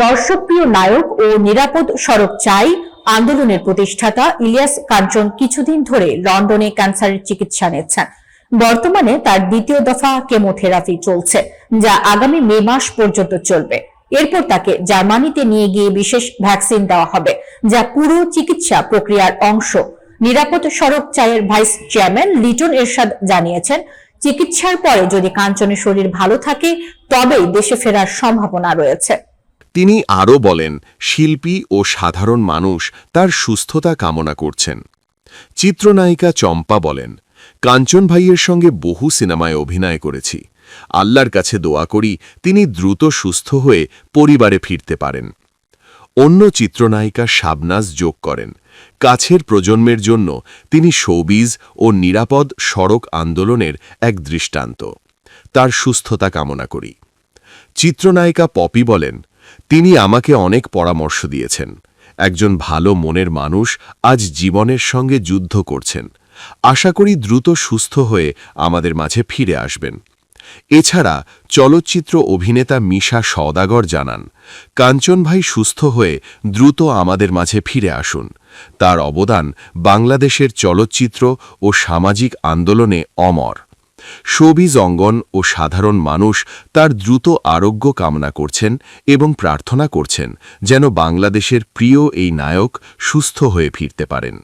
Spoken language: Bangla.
দর্শকপ্রিয় নায়ক ও নিরাপদ সড়ক চাই আন্দোলনের প্রতিষ্ঠাতা ইলিয়াস কাঞ্চন কিছুদিন ধরে লন্ডনে ক্যান্সারের চিকিৎসা নিচ্ছেন। বর্তমানে তার দ্বিতীয় দফা কেমোথেরাপি চলছে, যা আগামী মে মাস পর্যন্ত চলবে। এরপর তাকে জার্মানিতে নিয়ে গিয়ে বিশেষ ভ্যাকসিন দেওয়া হবে, যা পুরো চিকিৎসা প্রক্রিয়ার অংশ। নিরাপদ সড়ক চায়ের ভাইস চেয়ারম্যান লিটন এরশাদ জানিয়েছেন, চিকিৎসার পরে যদি কাঞ্চনের শরীর ভালো থাকে, তবেই দেশে ফেরার সম্ভাবনা রয়েছে। তিনি আরও বলেন, শিল্পী ও সাধারণ মানুষ তার সুস্থতা কামনা করছেন। চিত্রনায়িকা চম্পা বলেন, কাঞ্চন ভাইয়ের সঙ্গে বহু সিনেমায় অভিনয় করেছি। আল্লাহর কাছে দোয়া করি তিনি দ্রুত সুস্থ হয়ে পরিবারে ফিরতে পারেন। অন্য চিত্রনায়িকা শাবনাজ যোগ করেন, কাছের প্রজন্মের জন্য তিনি শোবিজ ও নিরাপদ সড়ক আন্দোলনের এক দৃষ্টান্ত। তার সুস্থতা কামনা করি। চিত্রনায়িকা পপি বলেন তিনি আমাকে অনেক পরামর্শ দিয়েছেন। একজন ভালো মনের মানুষ আজ জীবনের সঙ্গে যুদ্ধ করছেন। আশা করি দ্রুত সুস্থ হয়ে আমাদের মাঝে ফিরে আসবেন। এছাড়া চলচ্চিত্র অভিনেতা মিশা সওদাগর জানান, কাঞ্চন ভাই সুস্থ হয়ে দ্রুত আমাদের মাঝে ফিরে আসুন। তার অবদান বাংলাদেশের চলচ্চিত্র ও সামাজিক আন্দোলনে অমর। শোবিজ অঙ্গন ও সাধারণ মানুষ তার দ্রুত আরোগ্য কামনা করছেন এবং প্রার্থনা করছেন যেন বাংলাদেশের প্রিয় এই নায়ক সুস্থ হয়ে ফিরতে পারেন।